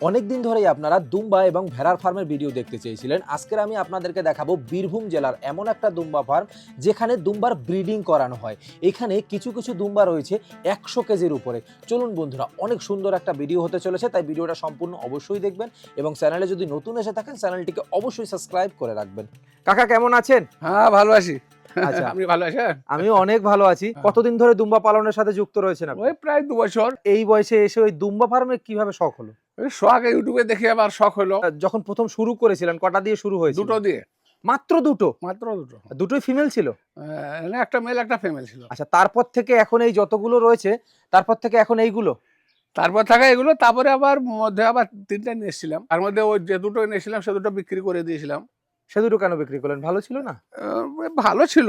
অনেক দিন ধরেই আপনারা দুম্বা এবং ভেড়ার ফার্মের ভিডিও দেখতে চেয়েছিলেন। আজকের আমি আপনাদেরকে দেখাবো বীরভূম জেলার এমন একটা দুম্বা ফার্ম যেখানে দুম্বার ব্রিডিং করানো হয়। এখানে কিছু কিছু দুম্বা রয়েছে একশো কেজির উপরে। চলুন বন্ধুরা অনেক সুন্দর একটা ভিডিও হতে চলেছে তাই ভিডিওটা সম্পূর্ণ অবশ্যই দেখবেন এবং চ্যানেলে যদি নতুন এসে থাকেন চ্যানেলটিকে অবশ্যই সাবস্ক্রাইব করে রাখবেন। কাকা কেমন আছেন? হ্যাঁ ভালো আছি। আচ্ছা। আপনি ভালো আছেন? আমিও অনেক ভালো আছি। কতদিন ধরে দুম্বা পালনের সাথে যুক্ত রয়েছেন আপনি? ওই প্রায় দু বছর। এই বয়সে এসে ওই দুম্বা ফার্মে কীভাবে শখ হলো? শখ ইউটিউবে দেখে আবার শখ হলো। যখন প্রথম শুরু করেছিলেন কটা দিয়ে শুরু হয়েছিল? দুটো দিয়ে। মাত্র দুটো? মাত্র দুটো। দুটোই ফিমেল ছিল? না, একটা মেল একটা ফিমেল ছিল। আচ্ছা তারপর থেকে এখন এই যতগুলো রয়েছে তারপর থেকে এখন এইগুলো? তারপর থাকা এগুলো তারপরে আবার মধ্যে আবার তিনটা নিয়ে এসেছিলাম। তার মধ্যে ওই যে দুটো নিয়েছিলাম সে দুটো বিক্রি করে দিয়েছিলাম। সে দুটো কেন বিক্রি করলেন? ভালো ছিল না? ভালো ছিল।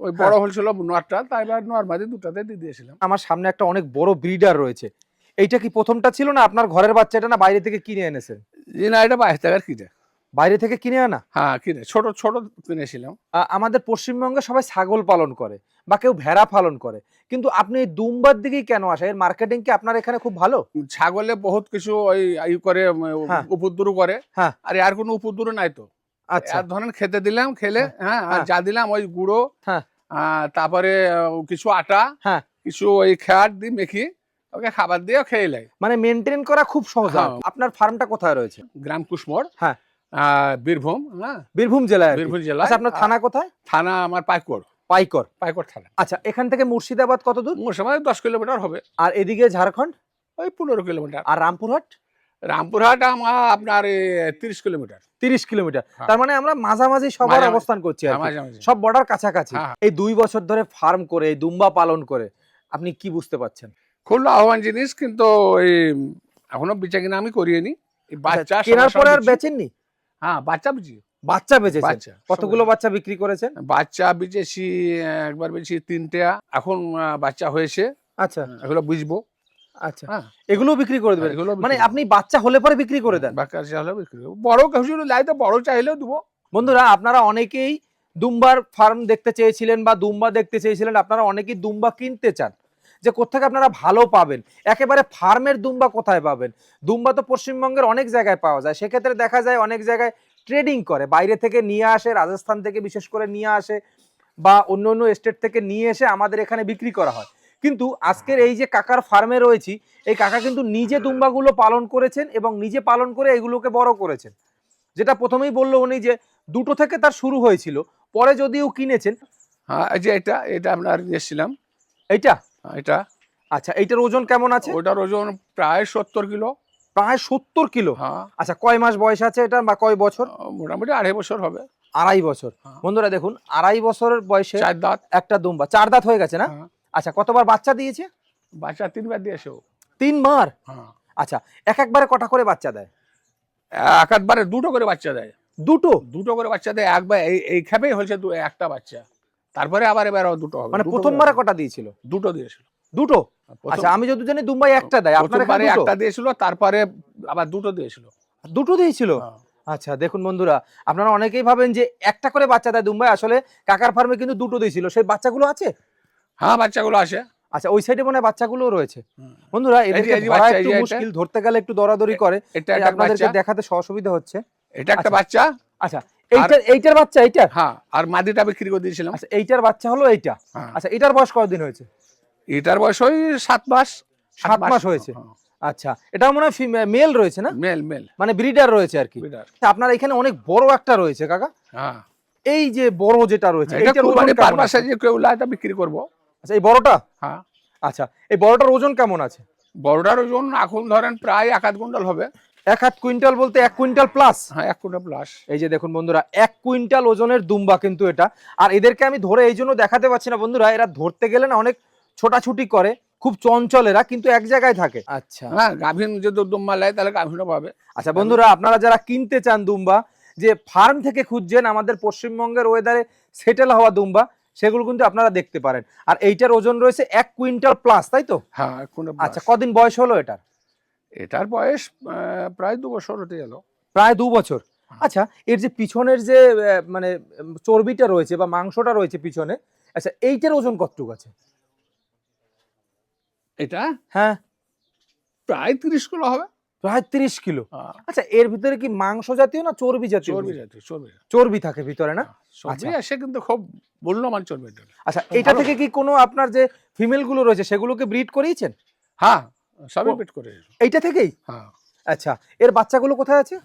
ওই হ্যাঁ। বড় হল ছিল নটটা তাই এবার নর্মাদি দুটাতে দিয়ে দিয়েছিলাম। আমার সামনে একটা অনেক বড় ব্রিডার রয়েছে। এইটা কি প্রথমটা ছিল না আপনার ঘরের বাচ্চাটা না বাইরে থেকে কিনে এনেছেন না এটা বাইশ টাকার কিনে। বাইরে থেকে কিনে আনা? হ্যাঁ কিনে। ছোট ছোট কিনেছিলাম। আমাদের পশ্চিমবঙ্গে সবাই ছাগল পালন করে বা কেউ ভেড়া পালন করে। কিন্তু আপনি এই দুম্বার দিকেই কেন আসা এর মার্কেটিং কি আপনার এখানে খুব ভালো? ছাগলে বহুত কিছু ওই ই করে হ্যাঁ। উপদ্রু করে। হ্যাঁ। আর আর কোনো উপদ্রু নাই তো। আচ্ছা। আর ধরেন খেতে দিলাম খেলে হ্যাঁ। আর হ্যাঁ। যা দিলাম ওই গুঁড়ো হ্যাঁ। তারপরে কিছু আটা হ্যাঁ। কিছু ওই খেয়ার দিয়ে মেখি ওকে খাবার দিয়ে খেয়ে লাই মানে মেনটেন করা খুব সহজ হ্যাঁ। আপনার ফার্মটা কোথায় রয়েছে? গ্রাম কুসমোর হ্যাঁ। বীরভূম হ্যাঁ বীরভূম জেলায় বীরভূম জেলা আচ্ছা আপনার থানা কোথায়? থানা আমার পাইকর। পাইকর। পাইকর থানা। আচ্ছা এখান থেকে মুর্শিদাবাদ কত দূর? সময় দশ কিলোমিটার হবে। আর এদিকে ঝাড়খণ্ড? ওই পনেরো কিলোমিটার। আর রামপুরহাট? রামপুরহাট আমার আপনার তিরিশ কিলোমিটার। তিরিশ কিলোমিটার। হ্যাঁ। তার মানে আমরা মাঝামাঝি সবার অবস্থান করছি হ্যাঁ। সব বর্ডার কাছাকাছি। এই দুই বছর ধরে ফার্ম করে দুম্বা পালন করে আপনি কি বুঝতে পারছেন? খুব আহ্বান জিনিস কিন্তু ওই এখনও বেচা কিনা আমি করিনি এই বাচ্চা আচ্ছা, কেনার পরে আর বেচেননি? হ্যাঁ বাচ্চা বুঝি বাচ্চা বাচ্চা কতগুলো বাচ্চা বিক্রি করেছেন? বাচ্চা বিচেছি একবার বেচি তিনটে এখন বাচ্চা হয়েছে। আচ্ছা। এগুলো বুঝব আচ্ছা। হ্যাঁ। এগুলো বিক্রি করে দেবেন? এগুলো মানে আপনি বাচ্চা হলে পরে বিক্রি করে দেন? বাচ্চা হলে বিক্রি বড় কিছু লাই তো বড় চাইলেও দেবো। বন্ধুরা আপনারা অনেকেই দুম্বার ফার্ম দেখতে চেয়েছিলেন বা দুম্বা দেখতে চেয়েছিলেন আপনারা অনেকেই দুম্বা কিনতে চান। যে কোথেকে আপনারা ভালো পাবেন। একেবারে ফার্মের দুম্বা কোথায় পাবেন? দুম্বা তো পশ্চিমবঙ্গের অনেক জায়গায় পাওয়া যায়। সেক্ষেত্রে দেখা যায় অনেক জায়গায় ট্রেডিং করে। বাইরে থেকে নিয়ে আসে রাজস্থান থেকে বিশেষ করে নিয়ে আসে বা অন্য অন্য স্টেট থেকে নিয়ে এসে আমাদের এখানে বিক্রি করা হয়। কিন্তু আজকের এই যে কাকার ফার্মে রয়েছি এই কাকা কিন্তু নিজে দুম্বাগুলো পালন করেছেন এবং নিজে পালন করে এগুলোকে বড় করেছেন। যেটা প্রথমেই বলল উনি যে দুটো থেকে তার শুরু হয়েছিল পরে যদিও কিনেছেন। হ্যাঁ এই যে এটা এটা আপনার নিয়েছিলাম এইটা? এটা। আচ্ছা এইটার ওজন কেমন আছে? ওটার ওজন প্রায় সত্তর কিলো। প্রায় সত্তর কিলো? হ্যাঁ। আচ্ছা কয় মাস বয়স আছে এটা বা কয় বছর? মোটামুটি আড়াই বছর হবে। আড়াই বছর। হ্যাঁ। বন্ধুরা দেখুন আড়াই বছরের বয়সে চার দাঁত। একটা দুম্বা। চার দাঁত হয়ে গেছে না? হ্যাঁ। আচ্ছা কতবার বাচ্চা দিয়েছে? বাচ্চা তিনবার দিয়েছে ও। তিনবার? আচ্ছা এক একবারে কটা করে বাচ্চা দেয়? এক একবারে দুটো করে বাচ্চা দেয়। দুটো? দুটো করে বাচ্চা দেয়। একবার এই এই খেপেই হয়েছে একটা বাচ্চা। তারপরে আবার এবার দুটো হবে। মানে প্রথমবারে কটা দিয়েছিল? দুটো দিয়েছিল। দুটো? আচ্ছা আমি যদি জানি দুম্বাই একটা দেয় আপনার একটা দিয়েছিল তারপরে আবার দুটো দিয়েছিল। দুটো দিয়েছিল? হ্যাঁ। আচ্ছা দেখুন বন্ধুরা আপনারা অনেকেই ভাবেন যে একটা করে বাচ্চা দেয় দুম্বাই আসলে কাকার ফার্মে কিন্তু দুটো দিয়েছিল। সেই বাচ্চাগুলো আছে? হ্যাঁ বাচ্চাগুলো আসে আচ্ছা ওই সাইডে মনে হয় বাচ্চাগুলো রয়েছে। বন্ধুরা এদেরকে ধরা একটু মুশকিল ধরতে গেলে একটু দরাদরি করে। এটা আপনাদেরকে দেখাতে অসুবিধা হচ্ছে। এটা একটা আচ্ছা। বাচ্চা? আচ্ছা এইটার এইটার বাচ্চা এইটার হ্যাঁ আর মাদিটা বিক্রি করে দিয়েছিলাম। আচ্ছা এইটার বাচ্চা হলো এইটা? হ্যাঁ। আচ্ছা এটার বয়স কতদিন হয়েছে? এটার বয়স ওই সাত মাস। সাত মাস হয়েছে। আচ্ছা এটা মনে হয় মেল রয়েছে না? Male male. মানে ব্রিডার রয়েছে আর কি। আপনার এখানে অনেক বড় একটা রয়েছে কাকা। হ্যাঁ। এই যে বড় যেটা রয়েছে এটা পারপাসে যে কেউ বিক্রি করব। আচ্ছা এই বড়টা? হ্যাঁ। আচ্ছা এই বড়টার ওজন কেমন আছে? বড়টার ওজন এখন ধরেন প্রায় এক আধ কুইন্টাল হবে। এক আধ কুইন্টাল বলতে এক কুইন্টাল প্লাস হ্যাঁ এক কুইন্টাল প্লাস এই যে দেখুন বন্ধুরা এক কুইন্টাল ওজনের দুম্বা কিন্তু এটা। আর এদেরকে আমি ধরে এই জন্য দেখাতে পাচ্ছি না বন্ধুরা এরা ধরতে গেলে না অনেক ছোটাছুটি করে খুব চঞ্চল এরা কিন্তু এক জায়গায় থাকে। আচ্ছা। হ্যাঁ গাভীন যদি দুম্বা লাই তাহলে গাভীনও পাবে। আচ্ছা বন্ধুরা আপনারা যারা কিনতে চান দুম্বা যে ফার্ম থেকে খুঁজছেন আমাদের পশ্চিমবঙ্গের ওয়েদারে সেটেল হওয়া দুম্বা সেগুলো কিন্তু আপনারা দেখতে পারেন। আর এইটার ওজন রয়েছে এক কুইন্টাল প্লাস তাই তো? হ্যাঁ আচ্ছা কদিন বয়স হলো এটার? এটার বয়স প্রায় দু বছর হতে গেল। প্রায় দু বছর। আচ্ছা এর যে পিছনের যে মানে চর্বিটা রয়েছে বা মাংসটা রয়েছে পিছনে আচ্ছা এইটার ওজন কতটুকু আছে? এটা? হ্যাঁ। প্রায় তিরিশ কিলো হবে। প্রায় তিরিশ কিলো। আচ্ছা এর ভিতরে কি মাংস জাতীয় না চর্বি জাতীয় চর্বি জাতীয় চর্বি চর্বি থাকে ভিতরে না? চর্বি আচ্ছা। আসে কিন্তু খুব মূল্যমান চর্বি আচ্ছা এটা থেকে কি কোনো আপনার যে ফিমেলগুলো রয়েছে সেগুলোকে ব্রিড করিয়েছেন? হ্যাঁ সবই পেট করে এইটা থেকেই? হ্যাঁ। আচ্ছা এর বাচ্চাগুলো কোথায় আছে?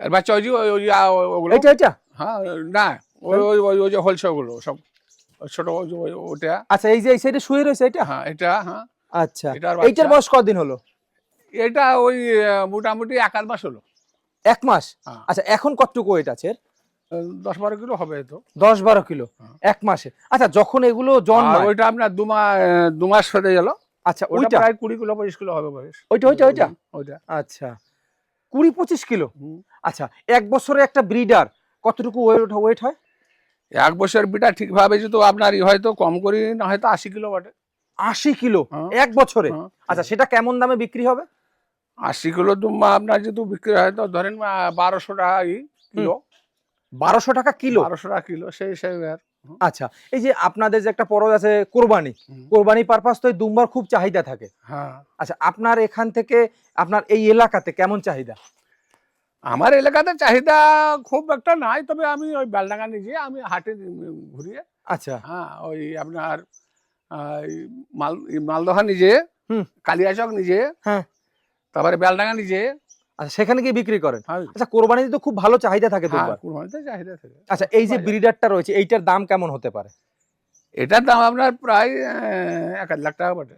এর বাচ্চা ওই ওই- এইটা এটা হ্যাঁ না ওই ওই ওই যে হোলসেলগুলো সব ছোট ওটা আচ্ছা এই যে এই সাইডে শুয়ে রয়েছে এটা হ্যাঁ এটা হ্যাঁ। আচ্ছা এটার এইটার। বয়স কদিন হলো? এটা ওই মোটামুটি এক আধ মাস হলো। এক মাস? হ্যাঁ। আচ্ছা এখন কতটুকু ওয়েট আছে দশ বারো কিলো হবে তো। দশ বারো কিলো হ্যাঁ। এক মাসে। আচ্ছা যখন এগুলো আর জন্মায় ওইটা আপনার দু মাস দু মাস হতে গেল। আচ্ছা ওইটা প্রায় কুড়ি কিলো পঁচিশ কিলো হবে বয়স। ওইটা ওইটা ওইটা? ওইটা। আচ্ছা কুড়ি পঁচিশ কিলো? আচ্ছা এক বছরে একটা ব্রিডার কতটুকু ওয়েট ওয়েট হয়? এক বছর বিটা ঠিকভাবে যদি আপনার হয়তো কম করি না হয়তো আশি কিলো বটে। আশি কিলো হ্যাঁ। এক বছরে? হ্যাঁ। আচ্ছা সেটা কেমন দামে বিক্রি হবে? আশি কিলো দুম্বা আপনার যদি বিক্রি হয় তো ধরেন বারোশো টাকা কিলো। বারোশো টাকা কিলো? বারোশো টাকা কিলো সেই হিসাবে আর আচ্ছা এই যে আপনাদের যে একটা পরব আছে কোরবানি। কোরবানি পারপাস তো দুম্বার খুব চাহিদা থাকে। হ্যাঁ। আচ্ছা আপনার এখান থেকে আপনার এই এলাকাতে কেমন চাহিদা? আমার এলাকাতে চাহিদা খুব একটা নাই তবে আমি ওই বেলডাঙ্গা নিজে আমি হাটে ঘুরিয়ে আচ্ছা। হ্যাঁ ওই আপনার মাল মালদহা নিজে হুম। কালিয়াচক নিজে হ্যাঁ। তারপরে বেলডাঙ্গা নিজে আচ্ছা সেখানে গিয়ে বিক্রি করেন? হ্যাঁ, আচ্ছা কোরবানিতে তো খুব ভালো চাহিদা থাকে হ্যাঁ, দুম্বার চাহিদা থাকে। আচ্ছা এই যে। ব্রিডারটা রয়েছে এইটার দাম কেমন হতে পারে? এটার দাম আপনার প্রায় এক লাখ টাকা বটে।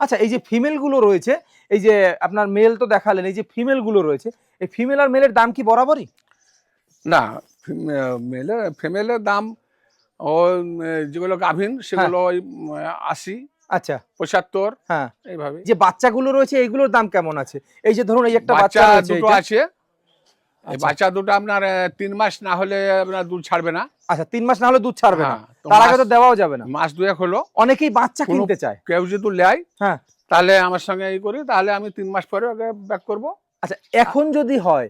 আচ্ছা এই যে ফিমেলগুলো রয়েছে এই যে আপনার মেল তো দেখালেন এই যে ফিমেলগুলো রয়েছে এই ফিমেল আর মেলের দাম কি বরাবরই? না মেলে ফিমেলের দাম ও যেগুলো গাভিন সেগুলো ওই আশি। আচ্ছা। পঁচাত্তর হ্যাঁ। এইভাবে যে বাচ্চাগুলো রয়েছে এইগুলোর দাম কেমন আছে? এই যে ধরুন এই একটা বাচ্চা দুটো আছে। আচ্ছা। বাচ্চা দুটো আপনার তিন মাস না হলে আপনার দুধ ছাড়বে না। আচ্ছা তিন মাস না হলে দুধ ছাড়বে না। হ্যাঁ, তার আগে তো দেওয়াও যাবে না। মাস দুয়েক হলো। অনেকেই বাচ্চা কিনতে চায়। কেউ যদি নেয় হ্যাঁ। তাহলে আমার সঙ্গে ই করি তাহলে আমি তিন মাস পরে ওকে ব্যাক করব। আচ্ছা এখন যদি হয়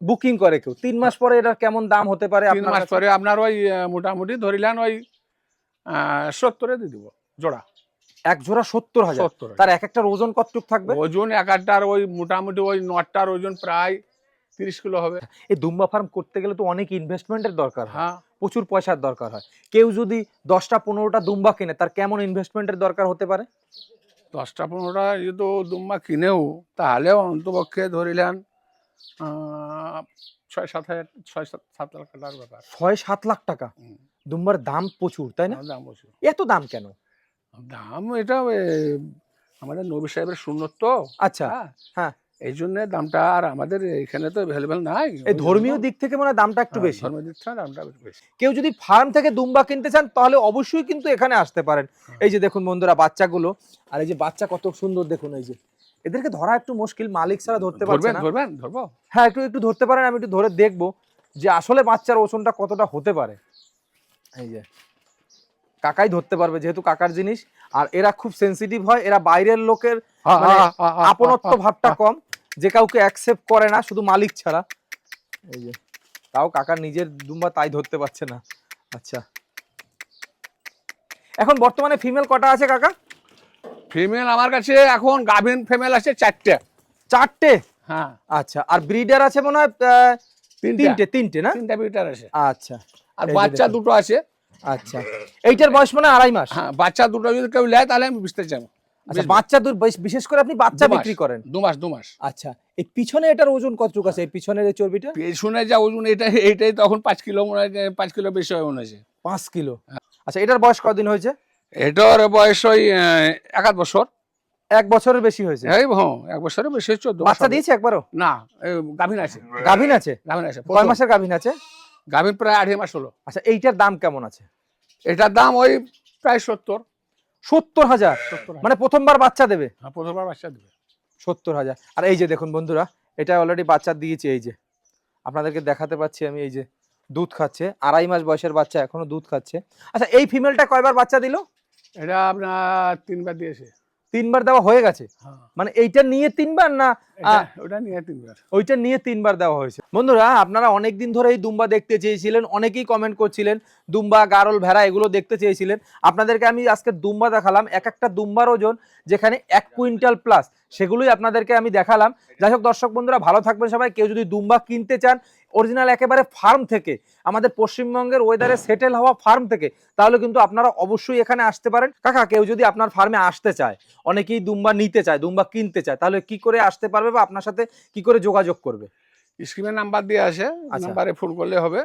বুকিং করে কেউ তিন মাস পরে এটা কেমন দাম হতে পারে তিন আপনার মাস পরে আপনার ওই মোটামুটি ধরিলেন ওই সত্তরে দিয়ে দিব জোড়া। এক জোড়া সত্তর হাজার। তার এক একটার ওজন কতটুক থাকবে? ওজন এক আটটার ওই মোটামুটি ওই নটার ওজন প্রায় তিরিশ কিলো হবে। এই দুম্বা ফার্ম করতে গেলে তো অনেক ইনভেস্টমেন্টের দরকার হ্যাঁ। প্রচুর পয়সার দরকার হয়। কেউ যদি দশটা পনেরোটা দুম্বা কিনে তার কেমন ইনভেস্টমেন্টের দরকার হতে পারে? দশটা পনেরোটা যদি দুম্বা কিনেও তাহলে অন্তপক্ষে ধরিলেন ছয় সাত হাজার ছয় সাত সাত লাখ টাকার ব্যাপার। ছয় সাত লাখ টাকা। দুম্বার দাম প্রচুর তাই না? দাম বলছি এত দাম কেন? দাম এটা এ, আমাদের নবী সাহেবের শূন্য তো। আচ্ছা হ্যাঁ? হ্যাঁ। এই জন্য দামটা আর আমাদের এখানে তো অ্যাভেলেবেল নাই। এই ধর্মীয় দিক থেকে মনে হয় দামটা একটু হ্যাঁ, বেশি। ধর্মীয় দিক থেকে দামটা একটু বেশি। কেউ যদি ফার্ম থেকে দুম্বা কিনতে চান তাহলে অবশ্যই কিন্তু এখানে আসতে পারেন। হ্যাঁ। এই যে দেখুন বন্ধুরা বাচ্চাগুলো আর এই যে বাচ্চা কত সুন্দর দেখুন এই যে। এদেরকে ধরা একটু মুশকিল মালিক ছাড়া ধরতে ধরবেন না। ধরবেন ধরবো। হ্যাঁ একটু একটু ধরতে পারেন আমি একটু ধরে দেখব যে আসলে বাচ্চার ওজনটা কতটা হতে পারে। এই যে কাকাই ধরতে পারবে যেহেতু কাকার জিনিস। আর এরা খুব সেন্সিটিভ হয় এরা বাইরের লোকের মানে আপনত্ব ভাবটা কম যে কাউকে অ্যাকসেপ্ট করে না শুধু মালিক ছাড়া। এই যে। তাও কাকার নিজের দুম্বা তাই ধরতে পারছে না। আচ্ছা। এখন বর্তমানে ফিমেল কটা আছে কাকা? ফিমেল আমার কাছে এখন গাভিন ফিমেল আছে চারটে। চারটে? হ্যাঁ আচ্ছা আর ব্রিডার আছে মনে হয় তিনটে। তিনটে না? তিনটা ব্রিডার আছে। আচ্ছা। আর বাচ্চা দুটো আছে। আচ্ছা। এইটার বয়স মানে আড়াই মাস। হ্যাঁ বাচ্চা দুটো যদি কেউ নেয় তাহলে আমি বুঝতে চাই আচ্ছা বাচ্চা দূর বিশেষ করে আপনি বাচ্চা বিক্রি করেন। দু মাস দু মাস। আচ্ছা এই পিছনে এটার ওজন কতটুকু আছে? এই পিছনের এই চর্বিটা? পেছনে যা ওজন এটা এইটাই তখন পাঁচ কিলো মনে হয় পাঁচ কিলো বেশি হয় মনে হয়েছে। পাঁচ কিলো। আচ্ছা এটার বয়স কদিন হয়েছে? এটার বয়স ওই এক আধ বছর। এক বছরের বেশি হয়েছে? এই হ্যাঁ এক বছরের বেশি চোদ্দ বাচ্চা দিয়েছে একবারও? না গাভিন আছে। গাভিন আছে? গাভিন আছে কয় মাসের গাভিন আছে? গাভিন প্রায় আড়াই মাস হলো। আচ্ছা এইটার দাম কেমন আছে? এটার দাম ওই প্রায় সত্তর। সত্তর হাজার? মানে প্রথমবার বাচ্চা দেবে? হ্যাঁ, প্রথমবার বাচ্চা দেবে। সত্তর হাজার। আর এই যে দেখুন বন্ধুরা এটা অলরেডি বাচ্চা দিয়েছে এই যে। আপনাদেরকে দেখাতে পাচ্ছি আমি এই যে দুধ খাচ্ছে। আড়াই মাস বয়সের বাচ্চা এখনও দুধ খাচ্ছে। আচ্ছা এই ফিমেলটা কয়বার বাচ্চা দিল? এটা আপনার তিনবার দিয়েছে। তিনবার দেওয়া হয়ে গেছে? হ্যাঁ। মানে এইটা নিয়ে তিনবার না ওটা নিয়ে তিনবার। ওইটা নিয়ে তিনবার দেওয়া হয়েছে। বন্ধুরা আপনারা অনেক দিন ধরে এই দুম্বা দেখতে চেয়েছিলেন অনেকেই কমেন্ট করছিলেন দুম্বা গারল ভেড়া এগুলো দেখতে চেয়েছিলেন। আপনাদেরকে আমি আজকে দুম্বা দেখালাম এক একটা দুম্বার ওজন যেখানে এক কুইন্টাল প্লাস সেগুলোই আপনাদেরকে আমি দেখালাম। যাই হোক দর্শক বন্ধুরা ভালো থাকবেন সবাই। কেউ যদি দুম্বা কিনতে চান অরিজিনাল একেবারে ফার্ম থেকে আমাদের পশ্চিমবঙ্গের ওয়েদারে সেটেল হওয়া ফার্ম থেকে তাহলে কিন্তু আপনারা অবশ্যই এখানে আসতে পারেন। কাকা কেউ যদি আপনার ফার্মে আসতে চায় অনেকেই দুম্বা নিতে চায় দুম্বা কিনতে চায় তাহলে কি করে আসতে পারবে বা আপনার সাথে কি করে যোগাযোগ করবে? স্ক্রিনে নাম্বার দিয়ে আসে। নাম্বারে ফোন করলে হবে।